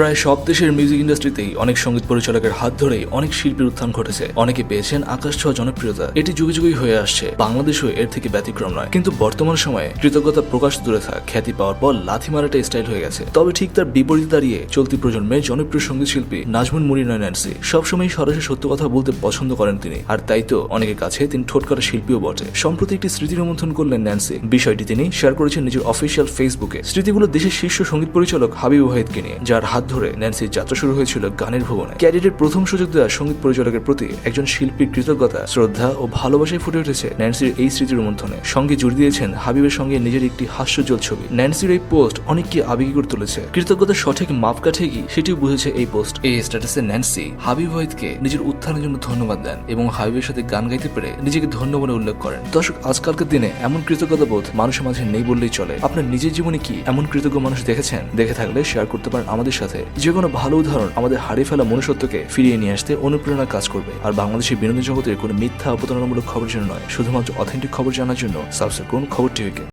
প্রায় সব দেশের মিউজিক ইন্ডাস্ট্রিতেই অনেক সংগীত পরিচালকের হাত ধরেই অনেক শিল্পীর উত্থান ঘটেছে। অনেকে পেয়েছেন আকাশ ছোঁয়া জনপ্রিয়তা। এটি যুগে যুগেই হয়ে আসছে। বাংলাদেশও এর থেকে ব্যতিক্রম নয়। কিন্তু বর্তমান সময়ে কৃতজ্ঞতা প্রকাশ দূরে থাক। খ্যাতি পাওয়ার পর লাথি মারাটা স্টাইল হয়ে গেছে। তবে ঠিক তার বিপরীতে দাঁড়িয়ে চলতি প্রজন্মের জনপ্রিয় সংগীত শিল্পী নাজমুন মুনি নয় ন্যান্সি সবসময় সরাসরি সত্য কথা বলতে পছন্দ করেন তিনি। আর তাই তো অনেকের কাছে তিনি ঠোঁটকাটা শিল্পীও বটে। সম্প্রতি একটি স্মৃতি রোমন্থন করলেন ন্যান্সি। বিষয়টি তিনি শেয়ার করেছেন নিজের অফিসিয়াল ফেসবুকে স্মৃতিগুলো দেশের শীর্ষ সংগীত পরিচালক হাবিব ওয়াহিদকে নিয়ে, যার হাত ধরে ন্যান্সির যাত্রা শুরু হয়েছিল গানের ভুবনে। ক্যারিয়ারের প্রথম সুযোগ দেওয়া সংগীত পরিচালকের প্রতি একজন শিল্পীর কৃতজ্ঞতা, শ্রদ্ধা ও ভালোবাসায় ফুটে উঠেছে ন্যান্সির এই স্মৃতি রোমন্থনে। সঙ্গে জুড়ে দিয়েছেন হাবিবের সঙ্গে নিজের একটি হাস্যজ্জ্বল ছবি। ন্যান্সির এই পোস্ট অনেককে আবেগী করে তুলেছে। কৃতজ্ঞতা সঠিক মাপকাঠি কি সেটিও বুঝেছে এই পোস্ট। এই স্ট্যাটাসে ন্যান্সি হাবিব ওয়াহিদকে নিজের উত্থানের জন্য ধন্যবাদ দেন এবং হাবিবের সাথে গান গাইতে পেরে নিজেকে ধন্য বলে উল্লেখ করেন। দর্শক, আজকালকার দিনে এমন কৃতজ্ঞতা বোধ মানুষের মাঝে নেই বললেই চলে। আপনার নিজের জীবনে কি এমন কৃতজ্ঞ মানুষ দেখেছেন? দেখে থাকলে শেয়ার করতে পারেন আমাদের সাথে। যে কোনো ভালো উদাহরণ আমাদের হারিয়ে ফেলা মনুষ্যত্বকে ফিরিয়ে নিয়ে আসতে অনুপ্রেরণা কাজ করবে। আর বাংলাদেশের বিনোদন জগতের কোনো মিথ্যা অপতরণামূলক খবর জন্য নয়। শুধুমাত্র অথেন্টিক খবর জানার জন্য সাবস্ক্রাইব করুন খবর টিভিকে